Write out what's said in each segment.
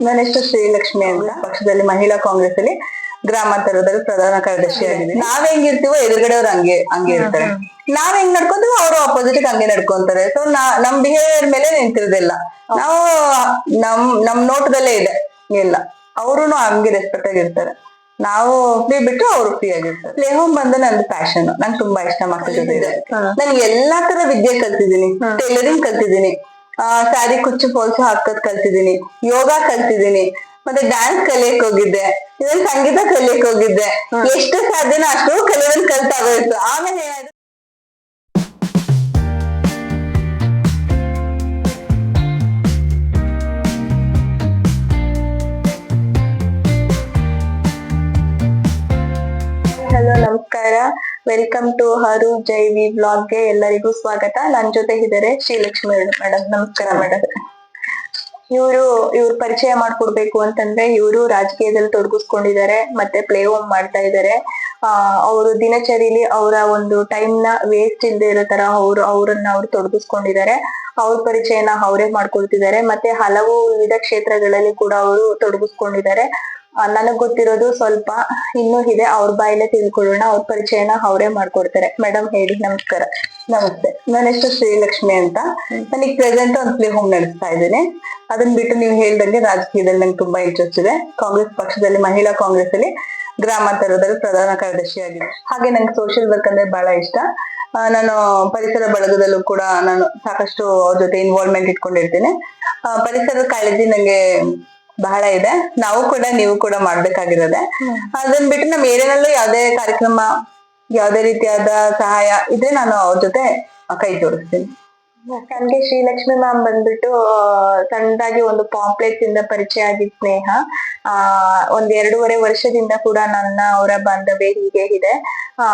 ನನ್ನ ಹೆಸರು ಶ್ರೀಲಕ್ಷ್ಮಿ ಅಂತ. ಪಕ್ಷದಲ್ಲಿ ಮಹಿಳಾ ಕಾಂಗ್ರೆಸ್ ಅಲ್ಲಿ ಗ್ರಾಮಾಂತರದಲ್ಲಿ ಪ್ರಧಾನ ಕಾರ್ಯದರ್ಶಿ ಆಗಿದೆ ನಾವ್ ಹೆಂಗಿರ್ತೀವೋ ಎದುರುಗಡೆ ಅವ್ರು ಹಂಗೆ ಹಂಗೆ ಇರ್ತಾರೆ. ನಾವ್ ಹೆಂಗ್ ನಡ್ಕೊಂತೀವೋ ಅವರು ಆಪೋಸಿಟ್ ಹಂಗೆ ನಡ್ಕೊಂತಾರೆ. ಸೊ ನಮ್ ಬಿಹೇವಿಯರ್ ಮೇಲೆ ನಿಂತಿರೋದಿಲ್ಲ. ನಾವು ನಮ್ ನಮ್ ನೋಟದಲ್ಲೇ ಇದೆ. ಎಲ್ಲ ಅವರು ಹಂಗೆ ರೆಸ್ಪೆಕ್ಟ್ ಆಗಿರ್ತಾರೆ ನಾವು ಫ್ರೀ ಬಿಟ್ಟು ಅವರು ಫ್ರೀ ಆಗಿರ್ತಾರೆ ಪ್ಲೇ ಹೋಮ್ ಬಂದು ನಂದು ಪ್ಯಾಷನ್ ನಂಗೆ ತುಂಬಾ ಇಷ್ಟ ಇದೆ ನಾನು ಎಲ್ಲಾ ತರ ವಿದ್ಯೆ ಕಲ್ತಿದ್ದೀನಿ. ಟೈಲರಿಂಗ್ ಕಲ್ತಿದ್ದೀನಿ. ಆ ಸ್ಯಾರಿ ಕುಚ್ಚು ಫಾಲ್ಸ್ ಹಾಕೋದ್ ಕಲ್ತಿದ್ದೀನಿ. ಯೋಗ ಕಲ್ತಿದ್ದೀನಿ. ಮತ್ತೆ ಡ್ಯಾನ್ಸ್ ಕಲಿಯಕ್ ಹೋಗಿದ್ದೆ. ಇದ್ರಲ್ಲಿ ಸಂಗೀತ ಕಲಿಯಕ್ ಹೋಗಿದ್ದೆ. ಎಷ್ಟು ಸಾಧ್ಯನೋ ಅಷ್ಟು ಕಲಿಯೋದನ್ನ ಕಲ್ತಾಗೋಯ್ತು ಆಮೇಲೆ ವೆಲ್ಕಮ್ ಟು ಹರು ಜೈ ವಿ ಗೆ ಎಲ್ಲರಿಗೂ ಸ್ವಾಗತ. ನನ್ ಜೊತೆ ಇದ್ದಾರೆ ಶ್ರೀಲಕ್ಷ್ಮಿ ಮೇಡಮ್ ನಮಸ್ಕಾರ ಮೇಡಮ್ ಇವರು, ಇವ್ರ ಪರಿಚಯ ಮಾಡ್ಕೊಡ್ಬೇಕು ಅಂತಂದ್ರೆ ಇವರು ರಾಜಕೀಯದಲ್ಲಿ ತೊಡಗಿಸ್ಕೊಂಡಿದ್ದಾರೆ, ಮತ್ತೆ ಪ್ಲೇ ಹೋಮ್ ಮಾಡ್ತಾ ಇದ್ದಾರೆ. ಆ, ಅವರು ದಿನಚರಿಲಿ ಅವರ ಒಂದು ಟೈಮ್ನ ವೇಸ್ಟ್ ಇಲ್ಲದೆ ಇರೋ ತರ ಅವರು, ಅವರನ್ನ ಅವ್ರು ತೊಡಗಿಸ್ಕೊಂಡಿದ್ದಾರೆ. ಅವ್ರ ಪರಿಚಯನ ಅವರೇ ಮಾಡ್ಕೊಳ್ತಿದ್ದಾರೆ ಮತ್ತೆ ಹಲವು ವಿವಿಧ ಕ್ಷೇತ್ರಗಳಲ್ಲಿ ಕೂಡ ಅವರು ತೊಡಗಿಸ್ಕೊಂಡಿದ್ದಾರೆ. ನನಗ್ ಗೊತ್ತಿರೋದು ಸ್ವಲ್ಪ ಇನ್ನೂ ಇದೆ. ಅವ್ರ ಬಾಯಲ್ಲೇ ತಿಳ್ಕೊಳ್ಳೋಣ. ಅವ್ರ ಪರಿಚಯನ ಅವರೇ ಮಾಡ್ಕೊಡ್ತಾರೆ. ಮೇಡಮ್ ಹೇಳಿ, ನಮಸ್ಕಾರ. ನಮಸ್ತೆ. ನನ್ನ ಹೆಸರು ಶ್ರೀಲಕ್ಷ್ಮಿ ಅಂತ. ನನಗೆ ಪ್ರೆಸೆಂಟ್ ಒಂದು ಪ್ಲೇ ಹೋಮ್ ನಡೆಸ್ತಾ ಇದ್ದೀನಿ. ಅದನ್ನ ಬಿಟ್ಟು ನೀವು ಹೇಳ್ದಂಗೆ ರಾಜಕೀಯದಲ್ಲಿ ನಂಗೆ ತುಂಬಾ ಇಂಟ್ರೆಸ್ಟ್ ಇದೆ. ಕಾಂಗ್ರೆಸ್ ಪಕ್ಷದಲ್ಲಿ, ಮಹಿಳಾ ಕಾಂಗ್ರೆಸ್ ಅಲ್ಲಿ ಗ್ರಾಮಾಂತರದಲ್ಲಿ ಪ್ರಧಾನ ಕಾರ್ಯದರ್ಶಿ ಆಗಿದೆ ಹಾಗೆ ನಂಗೆ ಸೋಷಿಯಲ್ ವರ್ಕ್ ಅಂದ್ರೆ ಬಹಳ ಇಷ್ಟ. ನಾನು ಪರಿಸರ ಬಳಗದಲ್ಲೂ ಕೂಡ ನಾನು ಸಾಕಷ್ಟು ಅವ್ರ ಜೊತೆ ಇನ್ವಾಲ್ವ್ಮೆಂಟ್ ಇಟ್ಕೊಂಡಿರ್ತೀನಿ. ಪರಿಸರ ಕಾಳಜಿ ನಂಗೆ ಬಹಳ ಇದೆ. ನಾವು ಕೂಡ ನೀವು ಕೂಡ ಮಾಡ್ಬೇಕಾಗಿರೋದೆ. ಅದನ್ನ ಬಿಟ್ಟು ನಮ್ಮ ಏರಿಯಾನಲ್ಲೂ ಯಾವ್ದೇ ಕಾರ್ಯಕ್ರಮ ಯಾವ್ದೇ ರೀತಿಯಾದ ಸಹಾಯ ಇದ್ರೆ ನಾನು ಅವ್ರ ಜೊತೆ ಕೈ ಜೋಡಿಸ್ತೀನಿ. ನನ್ಗೆ ಶ್ರೀಲಕ್ಷ್ಮಿ ಮ್ಯಾಮ್ ಬಂದ್ಬಿಟ್ಟು ಸಣ್ಣದಾಗಿ ಒಂದು ಪಾಂಪ್ಲೆಟ್ಸ್ ಇಂದ ಪರಿಚಯ ಆಗಿದ್ ಸ್ನೇಹ. ಆ ಒಂದ್ ಎರಡೂವರೆ ವರ್ಷದಿಂದ ಕೂಡ ನನ್ನ ಅವರ ಬಾಂಧವ್ಯ ಹೀಗೆ ಇದೆ. ಆ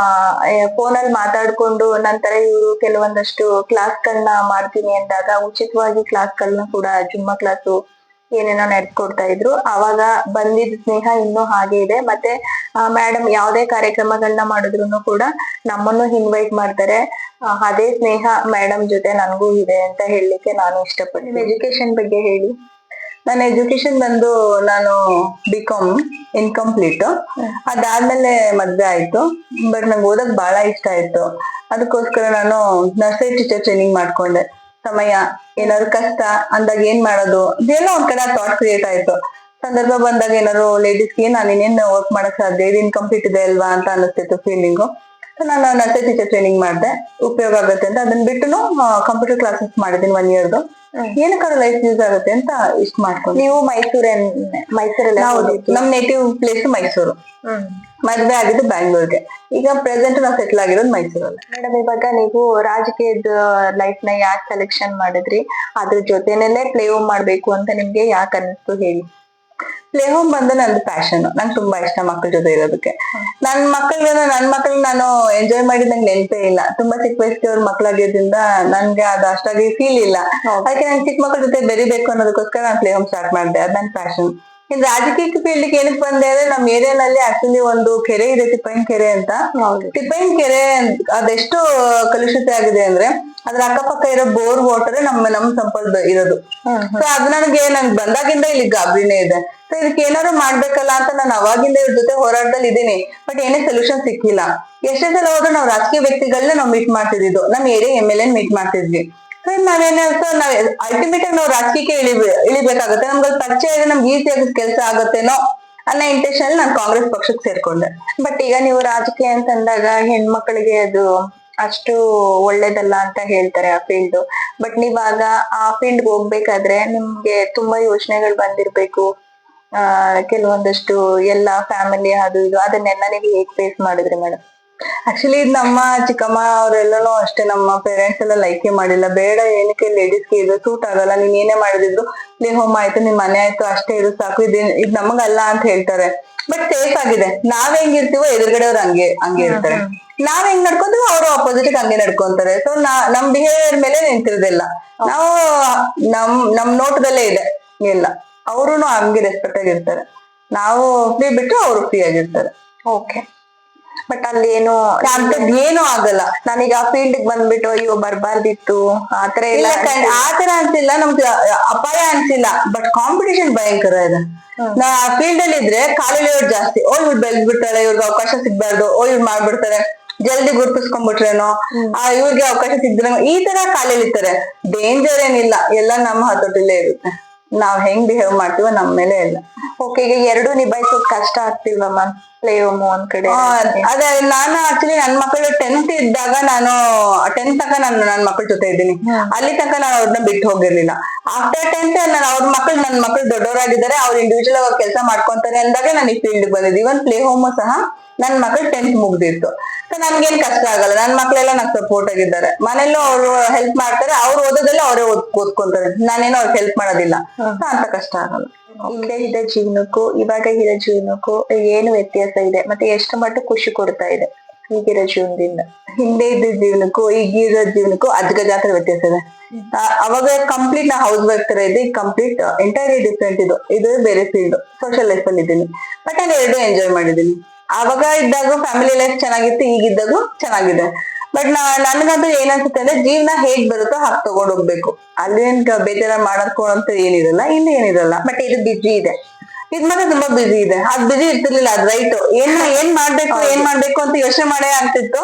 ಫೋನ್ ಅಲ್ಲಿ ಮಾತಾಡ್ಕೊಂಡು ನಂತರ ಇವರು ಕೆಲವೊಂದಷ್ಟು ಕ್ಲಾಸ್ಗಳನ್ನ ಮಾಡ್ತೀನಿ ಅಂದಾಗ ಉಚಿತವಾಗಿ ಕ್ಲಾಸ್ಗಳನ್ನ ಕೂಡ ಜುಮ್ಮ ಕ್ಲಾಸು ಏನೇನೋ ನಡೆಸ್ಕೊಡ್ತಾ ಇದ್ರು. ಅವಾಗ ಬಂದಿದ್ದ ಸ್ನೇಹ ಇನ್ನೂ ಹಾಗೆ ಇದೆ. ಮತ್ತೆ ಮೇಡಮ್ ಯಾವುದೇ ಕಾರ್ಯಕ್ರಮಗಳನ್ನ ಮಾಡಿದ್ರು ಕೂಡ ನಮ್ಮನ್ನು ಇನ್ವೈಟ್ ಮಾಡ್ತಾರೆ. ಅದೇ ಸ್ನೇಹ ಮೇಡಮ್ ಜೊತೆ ನನಗೂ ಇದೆ ಅಂತ ಹೇಳಲಿಕ್ಕೆ ನಾನು ಇಷ್ಟಪಡ್ತೀನಿ. ಎಜುಕೇಶನ್ ಬಗ್ಗೆ ಹೇಳಿ. ನನ್ನ ಎಜುಕೇಶನ್ ಬಂದು ನಾನು ಬಿ ಕಾಮ್ ಇನ್ಕಂಪ್ಲೀಟ್ ಅದಾದ್ಮೇಲೆ ಮದ್ವೆ ಆಯ್ತು. ಬಟ್ ನಂಗೆ ಓದಕ್ ಬಹಳ ಇಷ್ಟ ಆಯ್ತು. ಅದಕ್ಕೋಸ್ಕರ ನಾನು ನರ್ಸರಿ ಟೀಚರ್ ಟ್ರೈನಿಂಗ್ ಮಾಡ್ಕೊಂಡೆ. ಸಮಯ, ಏನಾದ್ರು ಕಷ್ಟ ಅಂದಾಗ ಏನ್ ಮಾಡೋದು? ಇದೆಲ್ಲ ಒಂದ್ ಕಡೆ ಥಾಟ್ ಕ್ರಿಯೇಟ್ ಆಯ್ತು. ಸಂದರ್ಭ ಬಂದಾಗ ಏನಾದ್ರು ಲೇಡೀಸ್ಗೆ ನಾನು ಇನ್ನೇನು ವರ್ಕ್ ಮಾಡಕ್ ಸಾಧ್ಯ? ಇದು ಇನ್ಕಂಪ್ಲೀಟ್ ಇದೆ ಅಲ್ವಾ? ಅಂತ ಅನಿಸ್ತಿತ್ತು ಫೀಲಿಂಗು ನಾನು ನರ್ಸರಿ ಟೀಚರ್ ಟ್ರೈನಿಂಗ್ ಮಾಡಿದೆ. ಉಪಯೋಗ ಆಗುತ್ತೆ ಅಂತ. ಅದನ್ನ ಬಿಟ್ಟು ಕಂಪ್ಯೂಟರ್ ಕ್ಲಾಸಸ್ ಮಾಡಿದ್ದೀನಿ ಒನ್ ಇಯರ್ದು ಏನಕ್ಕಾದ್ರೂ ಲೈಫ್ ಯೂಸ್ ಆಗುತ್ತೆ ಅಂತ ಇಷ್ಟ ಮಾಡ್ಕೊಂಡು. ನೀವು ಮೈಸೂರ್ ಮೈಸೂರಲ್ಲಿ ಹೌದು. ನಮ್ ನೇಟಿವ್ ಪ್ಲೇಸ್ ಮೈಸೂರು. ಮದ್ವೆ ಆಗಿದ್ದು ಬ್ಯಾಂಗ್ಳೂರ್ಗೆ. ಈಗ ಪ್ರೆಸೆಂಟ್ ನಾವು ಸೆಟ್ಲ್ ಆಗಿರೋದು ಮೈಸೂರಲ್ಲಿ. ಮೇಡಮ್ ಇವಾಗ ನೀವು ರಾಜಕೀಯದ ಲೈಫ್ನ ಯಾಕೆ ಸೆಲೆಕ್ಷನ್ ಮಾಡಿದ್ರಿ? ಅದ್ರ ಜೊತೆನೆಲ್ಲೇ ಪ್ಲೇ ಓವ್ ಮಾಡ್ಬೇಕು ಅಂತ ನಿಮ್ಗೆ ಯಾಕೆ ಅನಿಸ್ತು ಹೇಳಿ. ಪ್ಲೇ ಹೋಮ್ ಬಂದು ನಂದು ಪ್ಯಾಷನ್ ನಂಗೆ ತುಂಬಾ ಇಷ್ಟ ಮಕ್ಕಳ ಜೊತೆ ಇರೋದಕ್ಕೆ. ನನ್ ಮಕ್ಕಳಿಗೆ ನನ್ ಮಕ್ಕಳಿಗೆ ನಾನು ಎಂಜಾಯ್ ಮಾಡಿದ ನಂಗೆ ನೆನಪೇ ಇಲ್ಲ. ತುಂಬಾ ಚಿಕ್ಕ ವಯಸ್ಸಿನವ್ರ ಮಕ್ಕಳಾಗಿದ್ರಿಂದ ನನ್ಗೆ ಅದು ಅಷ್ಟಾಗಿ ಫೀಲ್ ಇಲ್ಲ. ಅದಕ್ಕೆ ನಂಗೆ ಚಿಕ್ಕ ಮಕ್ಕಳ ಜೊತೆ ಬೆರಿಬೇಕು ಅನ್ನೋದಕ್ಕೋಸ್ಕರ ನಾನು ಪ್ಲೇ ಹೋಮ್ ಸ್ಟಾರ್ಟ್ ಮಾಡಿದೆ. ಅದು ನನ್ನ ಪ್ಯಾಷನ್ ಇನ್ ರಾಜಕೀಯ ಫೀಲ್ಡ್ ಏನಕ್ಕೆ ಬಂದೆ ಅಂದ್ರೆ ನಮ್ಮ ಏರಿಯಾನಲ್ಲಿ ಆಕ್ಚುಲಿ ಒಂದು ಕೆರೆ ಇದೆ ತಿಪ್ಪೈನ್ ಕೆರೆ ಅಂತ. ತಿಪ್ಪೈನ್ ಕೆರೆ ಅದೆಷ್ಟು ಕಲುಷಿತ ಆಗಿದೆ ಅಂದ್ರೆ ಅದ್ರ ಅಕ್ಕಪಕ್ಕ ಇರೋ ಬೋರ್ ವಾಟರ್ ನಮ್ ನಮ್ ಸಂಪಲ್ ಇರೋದು. ಸೊ ಅದ್ ನನಗೆ ನನ್ ಬಂದಾಗಿಂದ ಇಲ್ಲಿ ಗಾಬರಿನೇ ಇದೆ. ಸೊ ಇದಕ್ಕೆ ಏನಾದ್ರು ಮಾಡ್ಬೇಕಲ್ಲ ಅಂತ ನಾನು ಅವಾಗಿಂದ ಇವ್ರ ಜೊತೆ ಹೋರಾಟದಲ್ಲಿ ಇದೀನಿ ಬಟ್ ಏನೇ ಸೊಲ್ಯೂಷನ್ ಸಿಕ್ಕಿಲ್ಲ. ಎಷ್ಟೇ ಸಲ ಹೋದ್ರು ನಾವು ರಾಜಕೀಯ ವ್ಯಕ್ತಿಗಳನ್ನ ನಾವು ಮೀಟ್ ಮಾಡ್ತಿದ್ದು ನಮ್ area M L N meet ಮಾಡ್ತಿದ್ವಿ. ಸೊ ನಾವೇನ ನಾವ್ ಅಲ್ಟಿಮೇಟ್ ಆಗಿ ನಾವು ರಾಜಕೀಯಕ್ಕೆ ಇಳಿ ಇಳಿಬೇಕಾಗುತ್ತೆ. ನಮ್ಗೆ ಪರಿಚಯ ಇದೆ ನಮ್ಗೆ ಈಸಿಯಾಗಿ ಕೆಲಸ ಆಗುತ್ತೇನೋ ಅನ್ನೋ ಇಂಟೆನ್ಷನ್ ನಾನು ಕಾಂಗ್ರೆಸ್ ಪಕ್ಷಕ್ಕೆ ಸೇರ್ಕೊಂಡೆ. ಬಟ್ ಈಗ ನೀವು ರಾಜಕೀಯ ಅಂತಂದಾಗ ಹೆಣ್ಮಕ್ಳಿಗೆ ಅದು ಅಷ್ಟು ಒಳ್ಳೇದಲ್ಲ ಅಂತ ಹೇಳ್ತಾರೆ ಆ ಫೀಲ್ಡ್ ಬಟ್ ನೀವಾಗ ಆ ಫೀಲ್ಡ್ ಹೋಗ್ಬೇಕಾದ್ರೆ ನಿಮ್ಗೆ ತುಂಬಾ ಯೋಚನೆಗಳು ಬಂದಿರ್ಬೇಕು. ಆ, ಕೆಲವೊಂದಷ್ಟು ಎಲ್ಲ ಫ್ಯಾಮಿಲಿ ಅದು ಇದು ಅದನ್ನೆಲ್ಲ ನೀವು ಹೇಗ್ ಫೇಸ್ ಮಾಡಿದ್ರಿ ಮೇಡಮ್ ಆಕ್ಚುಲಿ ನಮ್ಮ ಚಿಕ್ಕಮ್ಮ ಅವರೆಲ್ಲನೂ ಅಷ್ಟೇ, ನಮ್ಮ ಪೇರೆಂಟ್ಸ್ ಎಲ್ಲ ಲೈಕೆ ಮಾಡಿಲ್ಲ. ಬೇಡ, ಏನಕ್ಕೆ ಲೇಡೀಸ್ಗೆ ಇದು ಸೂಟ್ ಆಗಲ್ಲ, ನೀನ್ ಏನೇ ಮಾಡಿದ್ರು ನೀ ಹೋಮ್ ಆಯ್ತು ನಿಮ್ ಮನೆ ಆಯ್ತು, ಅಷ್ಟೇ ಇರು, ಸಾಕು. ಇದ್, ಇದು ನಮಗಲ್ಲ ಅಂತ ಹೇಳ್ತಾರೆ. ಬಟ್ ಸೇಫ್ ಆಗಿದೆ. ನಾವ್ ಹೆಂಗಿರ್ತೀವೋ ಎದುರುಗಡೆ ಅವ್ರು ಹಂಗೆ ಹಂಗೆ ಇರ್ತಾರೆ. ನಾವ್ ಹೆಂಗ್ ನಡ್ಕೊಂತೀವೋ ಅವರು ಆಪೋಸಿಟ್ ಹಂಗೆ ನಡ್ಕೊಂತಾರೆ. ಸೊ ನಾ ನಮ್ ಬಿಹೇವಿಯರ್ ಮೇಲೆ ನಿಂತಿರೋದಿಲ್ಲ. ನಾವು ನಮ್ ನಮ್ ನೋಟದಲ್ಲೇ ಇದೆ. ಇಲ್ಲ. ಅವರು ಹಂಗೆ ರೆಸ್ಪೆಕ್ಟ್ ಆಗಿರ್ತಾರೆ. ನಾವು ಫ್ರೀ ಬಿಟ್ಟು ಅವರು ಫ್ರೀ ಆಗಿರ್ತಾರೆ. ಓಕೆ ಬಟ್ ಅಲ್ಲಿ ಏನು ಅಂತದ್ ಏನು ಆಗಲ್ಲ. ನಾನೀಗ ಆ ಫೀಲ್ಡ್ ಬಂದ್ಬಿಟ್ಟು ಅಯ್ಯೋ ಬರ್ಬಾರ್ದಿತ್ತು. ಆತರ ಇಲ್ಲ ಎಲ್ಲ ಆತರ ಅನ್ಸಿಲ್ಲ. ನಮ್ಗೆ ಅಪಾಯ ಅನ್ಸಿಲ್ಲ. ಬಟ್ ಕಾಂಪಿಟೇಷನ್ ಭಯಂಕರ ಇದೆ. ನಾ ಫೀಲ್ಡ್ ಅಲ್ಲಿ ಇದ್ರೆ ಕಾಲಿಳಿಯೋರು ಜಾಸ್ತಿ ಓ ಇವ್ರು ಬೆಳ್ದ್ಬಿಡ್ತಾರೆ ಇವ್ರಿಗೆ ಅವಕಾಶ ಸಿಗ್ಬಾರ್ದು ಓ ಇವ್ರು ಮಾಡ್ಬಿಡ್ತಾರೆ ಜಲ್ದಿ ಗುರ್ತಿಸ್ಕೊಂಡ್ಬಿಟ್ರೇನೋ ಆ ಇವ್ರಿಗೆ ಅವಕಾಶ ಸಿಗ್ದ್ರೆ ಈ ತರ ಕಾಲಿಳಿತಾರೆ ಡೇಂಜರ್ ಏನಿಲ್ಲ ಎಲ್ಲ ನಮ್ಮ ಹತೋಟಿಲೇ ಇರುತ್ತೆ. ನಾವ್ ಹೆಂಗ್ ಬಿಹೇವ್ ಮಾಡ್ತೀವೋ ನಮ್ಮ ಮೇಲೆ ಇಲ್ಲ ಓಕೆ ಈಗ ಎರಡು ನಿಭಾಯಿಸೋದ್ ಕಷ್ಟ ಆಗ್ತಿಲ್ವಾ ಮ್ಯಾಮ್ ಪ್ಲೇ ಹೋಮ್ ಒಂದ್ ಕಡೆ ಆ, ಅದೇ ನಾನು ಆಕ್ಚುಲಿ ನನ್ ಮಕ್ಕಳು ಟೆಂತ್ ಇದ್ದಾಗ ನಾನು ಟೆಂತ್ ತನಕ ನಾನು ನನ್ ಮಕ್ಕಳ ಜೊತೆ ಇದ್ದೀನಿ. ಅಲ್ಲಿ ತನಕ ನಾನು ಅವ್ರನ್ನ ಬಿಟ್ಟು ಹೋಗಿರ್ಲಿಲ್ಲ. ಆಫ್ಟರ್ ಟೆಂತ್ ನಾನು ಅವ್ರ ಮಕ್ಕಳು ನನ್ ಮಕ್ಕಳು ದೊಡ್ಡವರಾಗಿದ್ದಾರೆ ಅವ್ರು ಇಂಡಿವಿಜುವಲ್ ಆಗಿ ಕೆಲಸ ಮಾಡ್ಕೊಂತಾರೆ ಅಂದಾಗ ನಾನು ಈ ಫೀಲ್ಡ್ ಬಂದಿದ್ದೆ. ಇವನ್ ಪ್ಲೇ ಹೋಮ್ ಸಹ ನನ್ ಮಕ್ಕಳು ಟೆಂತ್ ಮುಗ್ದಿತ್ತು. ಸೊ ನನ್ಗೇನ್ ಕಷ್ಟ ಆಗಲ್ಲ. ನನ್ ಮಕ್ಳೆಲ್ಲ ನಂಗೆ ಸಪೋರ್ಟ್ ಆಗಿದ್ದಾರೆ. ಮನೆಯಲ್ಲೂ ಅವ್ರು ಹೆಲ್ಪ್ ಮಾಡ್ತಾರೆ. ಅವ್ರು ಓದೋದೆಲ್ಲ ಅವರೇ ಓದ್ಕೊಂತಾರೆ. ನಾನೇನು ಅವ್ರಿಗೆ ಹೆಲ್ಪ್ ಮಾಡೋದಿಲ್ಲ. ಅಂತ ಕಷ್ಟ ಆಗಲ್ಲ. ಹಿಂದೆ ಇದ್ದ ಜೀವನಕ್ಕೂ ಇವಾಗ ಇರೋ ಜೀವನಕ್ಕೂ ಏನು ವ್ಯತ್ಯಾಸ ಇದೆ? ಮತ್ತೆ ಎಷ್ಟು ಮಟ್ಟ ಖುಷಿ ಕೊಡ್ತಾ ಇದೆ ಈಗಿರೋ ಜೀವನದಿಂದ? ಹಿಂದೆ ಇದ್ದ ಜೀವನಕ್ಕೂ, ಈಗಿರೋ ಜೀವನಕ್ಕೂ ಅಜ್ಗಜಾತ್ರ ವ್ಯತ್ಯಾಸ ಇದೆ. ಅವಾಗ ಕಂಪ್ಲೀಟ್ ನಾ ಹೌಸ್ ವರ್ಕ್ ತರ ಇದೆ ಕಂಪ್ಲೀಟ್ ಎಂಟೈರ್ಲಿ ಡಿಫ್ರೆಂಟ್ ಇದು. ಇದು ಬೇರೆ ಫೀಲ್ಡ್ ಸೋಷಿಯಲ್ ಲೈಫ್ ಅಲ್ಲಿ ಇದ್ದೀನಿ. ಬಟ್ ನಾನು ಎರಡು ಎಂಜಾಯ್ ಮಾಡಿದ್ದೀನಿ. ಅವಾಗ ಇದ್ದಾಗ ಫ್ಯಾಮಿಲಿ ಲೈಫ್ ಚೆನ್ನಾಗಿತ್ತು, ಈಗಿದ್ದಾಗೂ ಚೆನ್ನಾಗಿದೆ. ಬಟ್ ನಾ ನನ್ಗಂತೂ ಏನನ್ಸುತ್ತೆ ಅಂದ್ರೆ ಜೀವನ ಹೇಗ್ ಬರುತ್ತೋ ಹಾಗೆ ತಗೊಂಡ್ ಹೋಗ್ಬೇಕು ಅಲ್ಲೇನ್ ಬೇಜಾರ ಅಂತ ಏನಿರಲ್ಲ, ಇಲ್ಲಿ ಏನಿರಲ್ಲ. ಬಟ್ ಇದು ಬಿಜಿ ಇದೆ. ಇದ್ ಮಾತ್ರ ತುಂಬಾ ಬಿಜಿ ಇದೆ. ಅದ್ ಬಿಜಿ ಇರ್ತಿರ್ಲಿಲ್ಲ, ಅದ್ ರೈಟ್ ಏನ್ ಏನ್ ಮಾಡ್ಬೇಕು ಏನ್ ಮಾಡ್ಬೇಕು ಅಂತ ಯೋಚನೆ ಮಾಡೇ ಆಗ್ತಿತ್ತು.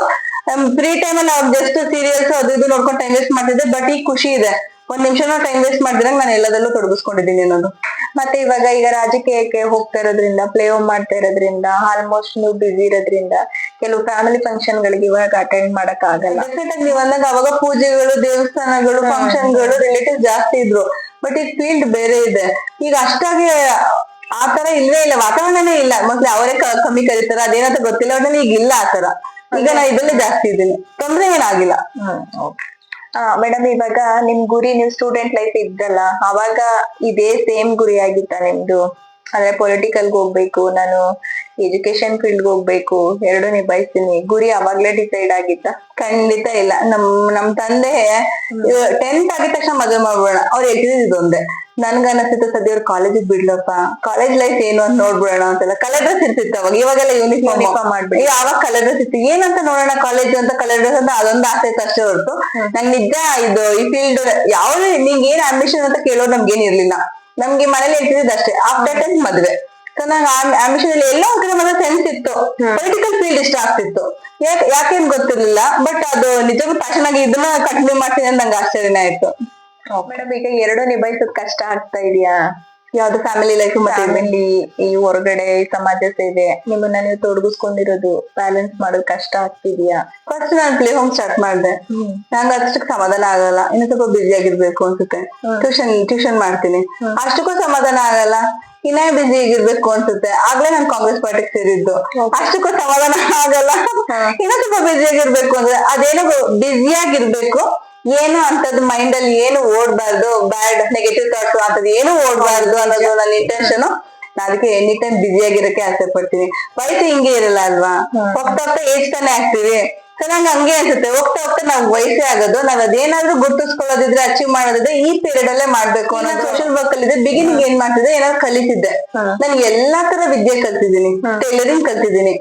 ಫ್ರೀ ಟೈಮ್ ಅಲ್ಲಿ ಅವ್ರು ಜಸ್ಟ್ ಸೀರಿಯಲ್ಸ್ ಅದು ಇದು ನೋಡ್ಕೊಂಡು ಟೈಮ್ ವೇಸ್ಟ್ ಮಾಡ್ತಿದ್ದೆ ಬಟ್ ಈಗ ಖುಷಿ ಇದೆ. ಒಂದ್ ನಿಮಿಷನೂ ಟೈಮ್ ವೇಸ್ಟ್ ಮಾಡಿದ್ರೆ ನಾನು ಎಲ್ಲದಲ್ಲೂ ತೊಡಗಿಸ್ಕೊಂಡಿದ್ದೀನಿ ಅನ್ನೋದು ಮತ್ತೆ ಇವಾಗ ಈಗ ರಾಜಕೀಯಕ್ಕೆ ಹೋಗ್ತಾ ಇರೋದ್ರಿಂದ ಪ್ಲೇ ಓಮ್ ಮಾಡ್ತಾ ಇರೋದ್ರಿಂದ ಆಲ್ಮೋಸ್ಟ್ ನೀವು ಬಿಸಿ ಇರೋದ್ರಿಂದ ಕೆಲವು ಫ್ಯಾಮಿಲಿ ಫಂಕ್ಷನ್ ಗಳಿಗೆ ಇವಾಗ ಅಟೆಂಡ್ ಮಾಡಕ್ ಆಗಲ್ಲ. ಡೆಫಿನೆಟ್ ನೀವ್ ಅಂದಾಗ ಅವಾಗ ಪೂಜೆಗಳು ದೇವಸ್ಥಾನಗಳು ಫಂಕ್ಷನ್ಗಳು ರಿಲೇಟಿವ್ ಜಾಸ್ತಿ ಇದ್ರು. ಬಟ್ ಈಗ ಫೀಲ್ಡ್ ಬೇರೆ ಇದೆ. ಈಗ ಅಷ್ಟಾಗಿ ಆತರ ತರ ಇಲ್ವೇ ಇಲ್ಲ. ವಾತಾವರಣನೇ ಇಲ್ಲ. ಮೊದ್ಲು ಅವರೇ ಕಮ್ಮಿ ಕರೀತಾರ. ಅದೇನಂತ ಗೊತ್ತಿಲ್ಲ. ಒಟ್ನಲ್ಲಿ ಈಗ ಇಲ್ಲ ಆ ತರ. ಈಗ ನಾ ಇದರಲ್ಲೇ ಜಾಸ್ತಿ ಇದ್ದೀನಿ. ತೊಂದ್ರೆ ಏನಾಗಿಲ್ಲ ಮೇಡಮ್ ಇವಾಗ ನಿಮ್ ಗುರಿ ನೀವು ಸ್ಟೂಡೆಂಟ್ ಲೈಫ್ ಇದ್ದಲ್ಲ. ಅವಾಗ ಇದೇ ಸೇಮ್ ಗುರಿ ಆಗಿತ್ತ ನಿಮ್ದು? ಅಂದ್ರೆ ಪೊಲಿಟಿಕಲ್ ಹೋಗ್ಬೇಕು ನಾನು ಎಜುಕೇಶನ್ ಫೀಲ್ಡ್ ಹೋಗ್ಬೇಕು ಎರಡು ನಿಭಾಯಿಸ್ತೀನಿ. ಗುರಿ ಅವಾಗ್ಲೇ ಡಿಸೈಡ್ ಆಗಿತ್ತ? ಖಂಡಿತ ಇಲ್ಲ. ನಮ್ ನಮ್ ತಂದೆ ಟೆಂತ್ ಆಗಿದ ತಕ್ಷಣ ಮದುವೆ ಮಾಡ್ಬೋಣ ಅವ್ರ ಎಗ್ರಿದ್ ಇದೊಂದೇ. ನನ್ಗ ಅನಿಸ್ತಿತ್ತು ಸದ್ಯ ಅವ್ರು ಕಾಲೇಜಿಗೆ ಬಿಡ್ಲಪ್ಪ. ಕಾಲೇಜ್ ಲೈಫ್ ಏನು ಅಂತ ನೋಡ್ಬಿಡೋಣ ಅಂತೆಲ್ಲ. ಕಲರ್ ಡ್ರೆಸ್ ಇರ್ತಿತ್ತು ಅವಾಗ. ಇವಾಗೆಲ್ಲ ಯೂನಿಫಾರ್ಮ್ ಮಾಡ್ಬಿಡಿ. ಯಾವಾಗ ಕಲರ್ ಡ್ರೆಸ್ ಇತ್ತು ಏನಂತ ನೋಡೋಣ ಕಾಲೇಜ್ ಅಂತ ಕಲರ್ ಡ್ರೆಸ್ ಅಂತ ಅದೊಂದು ಆಸೆ ಇತ್ತು ಅಷ್ಟೇ ಹೊರತು. ನಂಗೆ ನಿಜ ಇದು ಈ ಫೀಲ್ಡ್ ಯಾವ್ದು ನಿಂಗೆ ಏನ್ ಆಂಬಿಷನ್ ಅಂತ ಕೇಳೋದು ನಮ್ಗೇನ್ ಇರ್ಲಿಲ್ಲ. ನಮ್ಗೆ ಮನೇಲಿ ಇರ್ತಿದ್ದು ಅಷ್ಟೇ. ಆಫ್ ದಟ್ ಟೈಮ್ ಮದ್ವೆ. ಸೊ ನಂಗೆ ಆಂಬಿಷನ್ ಅಲ್ಲಿ ಎಲ್ಲ ಒಂದ್ ಕಡೆ ಮತ್ತೆ ಸೆನ್ಸ್ ಇತ್ತು. ಪೊಲಿಟಿಕಲ್ ಫೀಲ್ಡ್ ಇಷ್ಟ ಆಗ್ತಿತ್ತು. ಯಾಕೆ ಯಾಕೇನ್ ಗೊತ್ತಿರ್ಲಿಲ್ಲ ಬಟ್ ಅದು ನಿಜಕ್ಕೂ ಪ್ಯಾಷನ್ ಆಗಿ ಇದನ್ನ ಕಂಟಿನ್ಯೂ ಮಾಡ್ತೀನಿ ಅಂತ ನಂಗೆ ಆಶ್ಚರ್ಯನೇ ಆಯ್ತು. ಮೇಡಮ್ ಈಗ ಎರಡು ನಿಭಾಯಿಸೋದ್ ಕಷ್ಟ ಆಗ್ತಾ ಇದೆಯಾ? ಯಾವ್ದು ಫ್ಯಾಮಿಲಿ ಲೈಫ್. ಫ್ಯಾಮಿಲಿ ಈ ಹೊರಗಡೆ ಈ ಸಮಾಜ ಸೇವೆ ನಿಮ್ಮನ್ನ ನೀವು ತೊಡಗಿಸ್ಕೊಂಡಿರೋದು ಬ್ಯಾಲೆನ್ಸ್ ಮಾಡೋದು ಕಷ್ಟ ಆಗ್ತಿದ್ಯಾ? ಫಸ್ಟ್ ನಾನು ಪ್ಲೇ ಹೋಮ್ ಸ್ಟಾರ್ಟ್ ಮಾಡಿದೆ. ನಂಗೆ ಅಷ್ಟಕ್ಕೆ ಸಮಾಧಾನ ಆಗಲ್ಲ. ಇನ್ನು ಸ್ವಲ್ಪ ಬಿಸಿ ಆಗಿರ್ಬೇಕು ಅನ್ಸುತ್ತೆ. ಟ್ಯೂಷನ್ ಟ್ಯೂಷನ್ ಮಾಡ್ತೀನಿ. ಅಷ್ಟಕ್ಕೂ ಸಮಾಧಾನ ಆಗಲ್ಲ. ಇನ್ನೇ ಬಿಜಿ ಆಗಿರ್ಬೇಕು ಅನ್ಸುತ್ತೆ. ಆಗ್ಲೇ ನಾನು ಕಾಂಗ್ರೆಸ್ ಪಾರ್ಟಿಗೆ ಸೇರಿದ್ದು. ಅಷ್ಟಕ್ಕೂ ಸಮಾಧಾನ ಆಗಲ್ಲ. ಇನ್ನೂ ಸ್ವಲ್ಪ ಬಿಜಿ ಆಗಿರ್ಬೇಕು ಅಂದ್ರೆ ಅದೇನೋ ಆಗಿರ್ಬೇಕು. ಏನು ಅಂತದ್ ಮೈಂಡ್ ಅಲ್ಲಿ ಏನು ಓಡ್ಬಾರ್ದು ಬ್ಯಾಡ್ ನೆಗೆಟಿವ್ ಥಾಟ್ಸ್ ಅಂತದ್ ಏನು ಓಡ್ಬಾರ್ದು ಅನ್ನೋದು ನನ್ನ ಇಂಟೆನ್ಷನ್ ಅದಕ್ಕೆ ಎನಿ ಟೈಮ್ ಬಿಜಿ ಆಗಿರಕ್ಕೆ ಆಸೆ ಪಡ್ತೀನಿ. ವಯಸ್ಸು ಹಿಂಗೆ ಇರಲ್ಲ ಅಲ್ವಾ? ಹೋಗ್ತಾ ಹೋಗ್ತಾ ಏಜ್ ತಾನೇ ಆಗ್ತೀವಿ. ಸೊ ನಂಗೆ ಹಂಗೆ ಅನ್ಸುತ್ತೆ. ಹೋಗ್ತಾ ಹೋಗ್ತಾ ನಾವು ವಯಸ್ಸೇ ಆಗೋದು. ನಾವ್ ಅದೇನಾದ್ರೂ ಗುರ್ತಿಸ್ಕೊಳ್ಳೋದಿದ್ರೆ ಅಚೀವ್ ಮಾಡೋದಿದ್ರೆ ಈ ಪೀರಿಯಡ್ ಅಲ್ಲೇ ಮಾಡ್ಬೇಕು ಅನ್ನೋ ಸೋಷಿಯಲ್ ವರ್ಕ್ ಅಲ್ಲಿ ಬಿಗಿನಿಂಗ್ ಏನ್ ಮಾಡ್ತಿದ್ದೆ? ಏನಾದ್ರು ಕಲಿತಿದ್ದೆ. ನಾನು ಎಲ್ಲಾ ತರ ವಿದ್ಯೆ ಕಲ್ತಿದ್ದೀನಿ. ಟೈಲರಿಂಗ್ ಕಲ್ತಿದ್ದೀನಿ.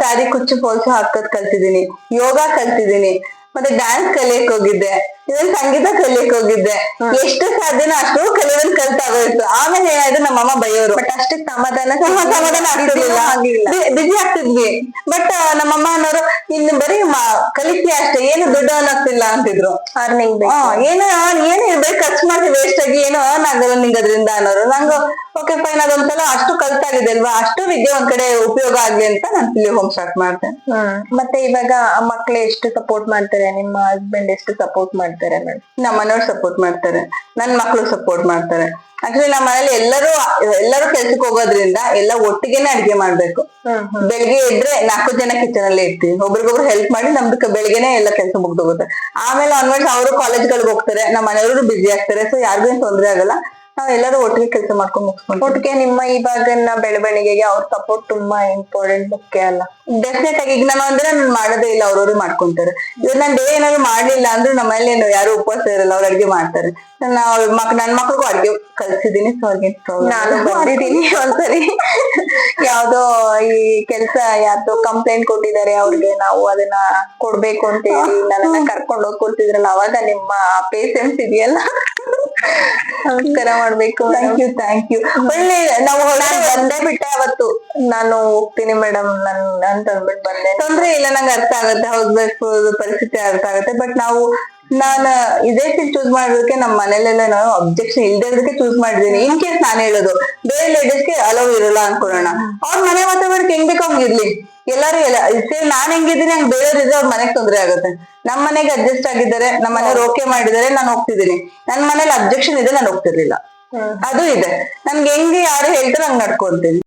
ಸ್ಯಾರಿ ಕುಚ್ಚು ಫಾಲ್ಸ್ ಹಾಕೋದ್ ಕಲ್ತಿದ್ದೀನಿ. ಯೋಗ ಕಲ್ತಿದ್ದೀನಿ. ಮತ್ತೆ ಡ್ಯಾನ್ಸ್ ಕಲಿಯಕ್ ಹೋಗಿದ್ದೆ. ಇದನ್ನ ಸಂಗೀತ ಕಲಿಯಕ್ ಹೋಗಿದ್ದೆ. ಎಷ್ಟು ಸಾಧ್ಯನೋ ಅಷ್ಟು ಕಲಿಯೋದನ್ನ ಕಲ್ತಾಗೋಯ್ತು ಆಮೇಲೆ ಏನಾಯ್ತು ನಮ್ಮಮ್ಮ ಬೈಯೋರು. ಬಟ್ ಅಷ್ಟಕ್ಕೆ ಸಮಾಧಾನ ಸಮಾಧಾನ ಆಗ್ತಿರ್ಲಿಲ್ಲ. ಆಗಿಲ್ಲ ಬಿಜಿ ಆಗ್ತಿದ್ವಿ. ಬಟ್ ನಮ್ಮಮ್ಮ ಅನ್ನೋರು ಇನ್ನು ಬರೀ ಕಲಿಕೆ ಅಷ್ಟೇ ಏನು ದುಡ್ಡು ಅನ್ನೋಕ್ತಿಲ್ಲ ಅಂತಿದ್ರು. ಅರ್ನಿಂಗ್ ಹಾ ಏನು ಏನು ಇರ್ಬೇಕು ಖರ್ಚು ಮಾಡಿ ವೇಸ್ಟ್ ಆಗಿ ಏನು ಅರ್ನ್ ಆಗಲ್ಲ ನಿಂಗೆ ಅದರಿಂದ ಅನ್ನೋರು. ನಂಗೆ ಓಕೆ ಫೈನ್ ಅದೊಂದ್ಸಲ ಅಷ್ಟು ಕಲ್ತಾಗಿದೆ ಅಲ್ವಾ ಅಷ್ಟು ವಿದ್ಯೆ ಒಂದ್ ಕಡೆ ಉಪಯೋಗ ಆಗ್ಲಿ ಅಂತ ನಾನು ಇಲ್ಲಿ ಹೋಮ್ ಸ್ಟಾರ್ಟ್ ಮಾಡ್ದೆ. ಮತ್ತೆ ಇವಾಗ ಮಕ್ಳು ಎಷ್ಟು ಸಪೋರ್ಟ್ ಮಾಡ್ತಾರೆ? ನಿಮ್ಮ ಹಸ್ಬೆಂಡ್ ಎಷ್ಟು ಸಪೋರ್ಟ್ ಮಾಡ್ತಾರೆ? ಮೇಡಮ್ ನಮ್ಮ ಮನೆಯವ್ರು ಸಪೋರ್ಟ್ ಮಾಡ್ತಾರೆ. ನನ್ ಮಕ್ಳು ಸಪೋರ್ಟ್ ಮಾಡ್ತಾರೆ. ಆಕ್ಚುಲಿ ನಮ್ಮ ಮನೇಲಿ ಎಲ್ಲರೂ ಎಲ್ಲರೂ ಕೆಲ್ಸಕ್ಕೆ ಹೋಗೋದ್ರಿಂದ ಎಲ್ಲ ಒಟ್ಟಿಗೆನೆ ಅಡಿಗೆ ಮಾಡ್ಬೇಕು. ಬೆಳಿಗ್ಗೆ ಇದ್ರೆ ನಾಲ್ಕು ಜನ ಕಿಚನ್ ಅಲ್ಲಿ ಇರ್ತೀವಿ. ಒಬ್ರಿಗೊಬ್ರು ಹೆಲ್ಪ್ ಮಾಡಿ ನಮ್ದು ಬೆಳಿಗ್ಗೆನೆ ಎಲ್ಲ ಕೆಲಸ ಮುಗ್ದೋಗುತ್ತೆ ಆಮೇಲೆ ಆನ್ವರ್ಡ್ಸ್ ಅವರು ಕಾಲೇಜ್ಗಳಿಗೆ ಹೋಗ್ತಾರೆ ನಮ್ಮ ಮನೆಯವರು ಬಿಸಿ ಆಗ್ತಾರೆ. ಸೊ ಯಾರಿಗೂ ತೊಂದ್ರೆ ಆಗಲ್ಲ. ನಾವೆಲ್ಲರೂ ಒಟ್ಟಿಗೆ ಕೆಲಸ ಮಾಡ್ಕೊಂಡು ಮುಗಿಸ್ಕೊಂಡು ಒಟ್ಟಿಗೆ ನಿಮ್ಮ ಈ ಭಾಗನ ಬೆಳವಣಿಗೆಗೆ ಅವ್ರ ಸಪೋರ್ಟ್ ತುಂಬಾ ಇಂಪಾರ್ಟೆಂಟ್ ಮುಖ್ಯ ಅಲ್ಲ. ಡೆಫಿನೆಟ್ ಆಗಿ ಈಗ ನಾನು ಅಂದ್ರೆ ನಾನು ಮಾಡೋದೇ ಇಲ್ಲ ಅವ್ರವ್ರು ಮಾಡ್ಕೊಂತಾರೆ. ಇವ್ರು ನಾನು ಡೇ ಏನಾದ್ರು ಮಾಡ್ಲಿಲ್ಲ ಅಂದ್ರೆ ನಮ್ಮ ಮನೇಲಿ ಏನು ಯಾರು ಉಪವಾಸ ಇರಲ್ಲ ಅವ್ರು ಅಡ್ಗೆ ಮಾಡ್ತಾರೆ. ನಾನು ಮಕ್ ನನ್ ಮಕ್ಳಿಗೂ ಅಡ್ಗೆ ಕಲ್ಸಿದೀನಿ ಸೊ ಅವ್ರಿಗೆ ನಾನು ಬಂದಿದ್ದೀನಿ ಒಂದ್ಸರಿ. ಯಾವ್ದೋ ಈ ಕೆಲ್ಸ ಯಾರ್ದೋ ಕಂಪ್ಲೇಂಟ್ ಕೊಟ್ಟಿದ್ದಾರೆ ಅವ್ರಿಗೆ ನಾವು ಅದನ್ನ ಕೊಡ್ಬೇಕು ಅಂತ ಹೇಳಿ ನನ್ನನ್ನ ಕರ್ಕೊಂಡು ಹೋಗಿ ಕೊಡ್ತಿದ್ರಲ್ಲ ಅವಾಗ ನಿಮ್ಮ ಪೇಷನ್ಸ್ ಇದೆಯಲ್ಲ? ನಮಸ್ಕಾರ ಮಾಡ್ಬೇಕು ಥ್ಯಾಂಕ್ ಯು ಥ್ಯಾಂಕ್ ಯು ಒಳ್ಳೆ ನಾವು ನಾನ್ ಬಂದೇ ಬಿಟ್ಟೆ ಅವತ್ತು. ನಾನು ಹೋಗ್ತೀನಿ ಮೇಡಮ್ ನನ್ ಅಂತ ತಂದ್ಬಿಟ್ಟು ಬಂದೆ. ತೊಂದ್ರೆ ಇಲ್ಲ ನಂಗೆ ಅರ್ಥ ಆಗುತ್ತೆ. ಹೌಸ್ ವೈಫ್ ಪರಿಸ್ಥಿತಿ ಅರ್ಥ ಆಗುತ್ತೆ. ಬಟ್ ನಾವು ನಾನ್ ಇದೇ ಸೀಟ್ ಚೂಸ್ ಮಾಡೋದಕ್ಕೆ ನಮ್ಮ ಮನೇಲೆಲ್ಲ ನಾವು ಅಬ್ಜೆಕ್ಷನ್ ಇಲ್ದಿರೋದಕ್ಕೆ ಚೂಸ್ ಮಾಡಿದೀನಿ ಇನ್ ಕೇಸ್ ನಾನು ಹೇಳೋದು ಬೇರೆ ಲೇಡೀಸ್ಗೆ ಅಲೋ ಇರಲ್ಲ ಅನ್ಕೊಳ್ಳೋಣ. ಅವ್ರ ಮನೆ ವಾತಾವರಣಕ್ಕೆ ಹೆಂಗ್ ಬೇಕು ಹಂಗಿರ್ಲಿ ಎಲ್ಲರೂ ಎಲ್ಲ ಸೇಮ್ ನಾನ್ ಹೆಂಗಿದ್ದೀನಿ ಹಂಗ್ ಬೇರೆಯವ್ರಿದ್ರೆ ಅವ್ರ ಮನೆಗ್ ತೊಂದ್ರೆ ಆಗುತ್ತೆ. ನಮ್ಮ ಮನೆಗೆ ಅಡ್ಜಸ್ಟ್ ಆಗಿದ್ದಾರೆ ನಮ್ಮ ಮನೆಯವ್ರು ಓಕೆ ಮಾಡಿದ್ದಾರೆ ನಾನು ಹೋಗ್ತಿದ್ದೀನಿ. ನನ್ ಮನೇಲಿ ಅಬ್ಜೆಕ್ಷನ್ ಇದೆ ನಾನು ಹೋಗ್ತಿರ್ಲಿಲ್ಲ. ಅದು ಇದೆ. ನನ್ಗೆ ಹೆಂಗೆ ಯಾರು ಹೇಳ್ತಾರೆ ಹಂಗ್ ನಡ್ಕೊಂತೀನಿ.